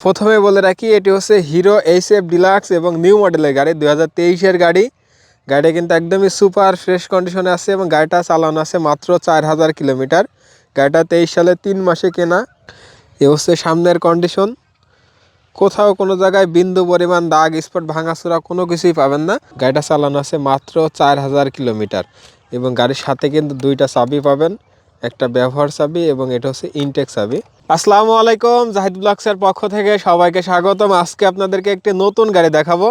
প্রথমে বলে রাখি, এটি হচ্ছে হিরো এইচ এফ ডিলাক্স এবং নিউ মডেলের গাড়ি। দু হাজার তেইশের গাড়ি। গাড়িটা কিন্তু একদমই সুপার ফ্রেশ কন্ডিশনে আছে এবং গাড়িটা চালানো আছে মাত্র চার হাজার কিলোমিটার। গাড়িটা তেইশ সালে তিন মাসে কেনা। এ হচ্ছে সামনের কন্ডিশন। কোথাও কোনো জায়গায় বিন্দু পরিমাণ দাগ, স্পট ভাঙাচোরা কোনো কিছুই পাবেন না। গাড়িটা চালানো আছে মাত্র চার হাজার কিলোমিটার এবং গাড়ির সাথে কিন্তু দুইটা চাবি পাবেন। একটা ব্যবহার চাবি এবং এটা হচ্ছে ইনটেক চাবি। আসসালামু আলাইকুম, জাহিদ ব্লগসের পক্ষ থেকে সবাইকে স্বাগতম। আজকে আপনাদেরকে একটি নতুন গাড়ি দেখাবো।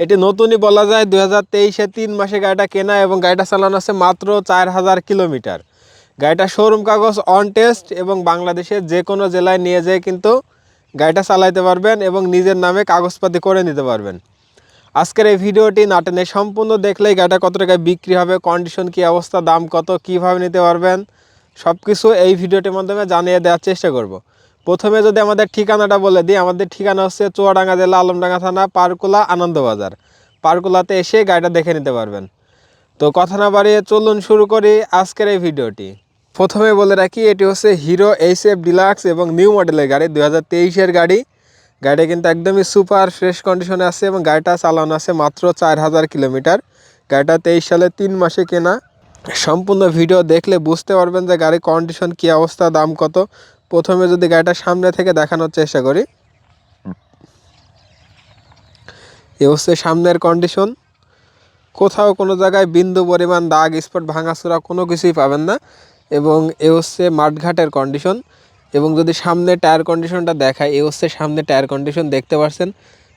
এটি নতুনই বলা যায় দু হাজার তেইশে তিন মাসে গাড়িটা কেনা এবং গাড়িটা চালানো আছে মাত্র চার হাজার কিলোমিটার। গাড়িটা শোরুম কাগজ অন টেস্ট এবং বাংলাদেশের যে কোনো জেলায় নিয়ে যেয়ে কিন্তু গাড়িটা চালাইতে পারবেন এবং নিজের নামে কাগজপাতি করে নিতে পারবেন। আজকের এই ভিডিওটি নাটেনে সম্পূর্ণ দেখলেই গাড়িটা কত টাকায় বিক্রি হবে কন্ডিশন কী, অবস্থা, দাম কত, কীভাবে নিতে পারবেন সব কিছু এই ভিডিওটির মাধ্যমে জানিয়ে দেওয়ার চেষ্টা করব। প্রথমে যদি আমাদের ঠিকানাটা বলে দিই, আমাদের ঠিকানা হচ্ছে চুয়াডাঙ্গা জেলা আলমডাঙ্গা থানা, পারকুলা আনন্দবাজার পারকুলাতে এসে গাড়িটা দেখে নিতে পারবেন। তো কথা না বাড়িয়ে চলুন শুরু করি আজকের এই ভিডিওটি। প্রথমে বলে রাখি, এটি হচ্ছে হিরো এইচ এফ ডিলাক্স এবং নিউ মডেলের গাড়ি দু হাজার গাড়ি। গাড়িটা কিন্তু একদমই সুপার ফ্রেশ কন্ডিশনে আছে এবং গাড়িটা চালানো আছে মাত্র চার হাজার কিলোমিটার। গাড়িটা তেইশ সালে তিন মাসে কেনা। সম্পূর্ণ ভিডিও দেখলে বুঝতে পারবেন যে গাড়ির কন্ডিশন কী অবস্থা, দাম কত। প্রথমে যদি গাড়িটা সামনে থেকে দেখানোর চেষ্টা করি। এ হচ্ছে সামনের কন্ডিশন কোথাও কোনো জায়গায় বিন্দু পরিমাণ দাগ, স্পট ভাঙাচোরা কোনো কিছুই পাবেন না এবং এ হচ্ছে মাঠঘাটের কন্ডিশন এবং যদি সামনে টায়ার কন্ডিশনটা দেখায়, এ হচ্ছে সামনে টায়ার কন্ডিশন দেখতে পাচ্ছেন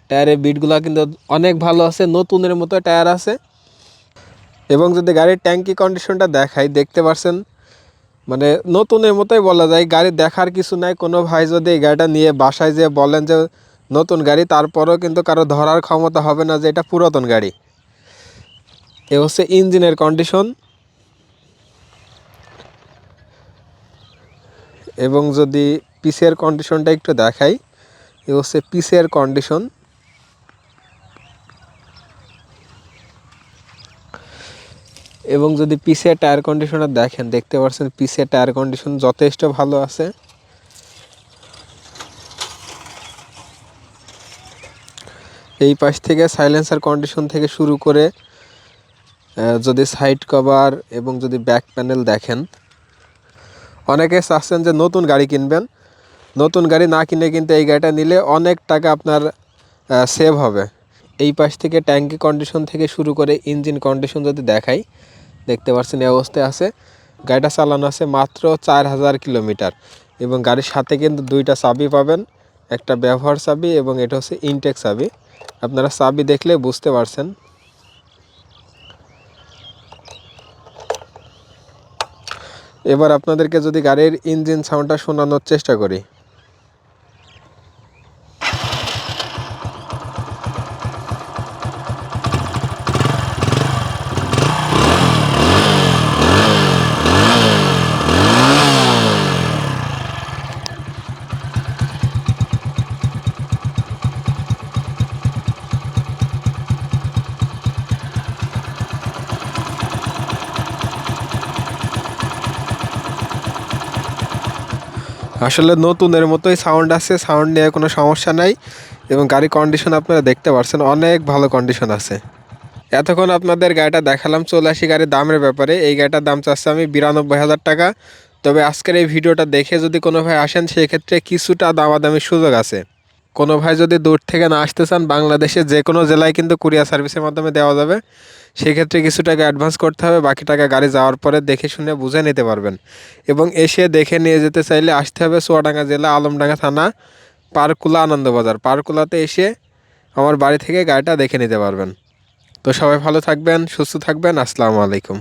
টায়ারের বিটগুলো কিন্তু অনেক ভালো আছে, নতুনের মতো টায়ার আছে। এবং যদি গাড়ির ট্যাঙ্কি কন্ডিশনটা দেখাই, দেখতে পাচ্ছেন মানে নতুনের মতোই বলা যায়, গাড়ি দেখার কিছু নাই। কোনো ভাই যদি এই গাড়িটা নিয়ে বাসায় যে বলেন যে নতুন গাড়ি, তারপরেও কিন্তু কারও ধরার ক্ষমতা হবে না যে এটা পুরাতন গাড়ি। এ হচ্ছে ইঞ্জিনের কন্ডিশন এবং যদি পিসের কন্ডিশনটা একটু দেখাই, এ হচ্ছে পিসের কন্ডিশন এবং যদি পিসের টায়ার কন্ডিশনটা দেখেন, দেখতে পাচ্ছেন পিসের টায়ার কন্ডিশন যথেষ্ট ভালো আছে। এই পাশ থেকে সাইলেন্সার কন্ডিশন থেকে শুরু করে যদি সাইড কভার এবং যদি ব্যাক প্যানেল দেখেন, অনেকে চাচ্ছেন যে নতুন গাড়ি কিনবেন। নতুন গাড়ি না কিনে কিন্তু এই গাড়িটা নিলে অনেক টাকা আপনার সেভ হবে। এই পাশ থেকে ট্যাঙ্কি কন্ডিশন থেকে শুরু করে ইঞ্জিন কন্ডিশন যদি দেখাই দেখতে পাচ্ছেন এই অবস্থায় আছে। গাড়িটা চালানো আছে মাত্র চার হাজার কিলোমিটার এবং গাড়ির সাথে কিন্তু দুইটা চাবি পাবেন, একটা ব্যবহার চাবি এবং এটা হচ্ছে ইনটেক চাবি। আপনারা চাবি দেখলে বুঝতে পারছেন। এবার আপনাদেরকে যদি গাড়ির ইঞ্জিন সাউন্ডটা শোনানোর চেষ্টা করি। আসলে নতুনের মতোই সাউন্ড আছে সাউন্ড নিয়ে কোনো সমস্যা নাই এবং গাড়ি কন্ডিশন আপনারা দেখতে পাচ্ছেন অনেক ভালো কন্ডিশন আছে। এতক্ষণ আপনাদের গাড়িটা দেখালাম, চলে আসি গাড়ির দামের ব্যাপারে। এই গাড়িটার দাম চাচ্ছে আমি বিরানব্বই হাজার টাকা। তবে আজকের এই ভিডিওটা দেখে যদি কোনো ভাই আসেন সেক্ষেত্রে কিছুটা দামাদামির সুযোগ আছে। কোনো ভাই যদি দূর থেকে না আসতে চান বাংলাদেশে যে কোনো জেলায় কিন্তু কুরিয়ার সার্ভিসের মাধ্যমে দেওয়া যাবে। সেক্ষেত্রে কিছু টাকা অ্যাডভান্স করতে হবে, বাকি টাকা গাড়ি যাওয়ার পরে দেখে শুনে বুঝে নিতে পারবেন। এবং এসে দেখে নিয়ে যেতে চাইলে আসতে হবে চুয়াডাঙ্গা জেলা, আলমডাঙ্গা থানা, পারকুলা, আনন্দবাজার। পারকুলাতে এসে আমার বাড়ি থেকে গাড়িটা দেখে নিতে পারবেন। তো সবাই ভালো থাকবেন, সুস্থ থাকবেন, আসসালামু আলাইকুম।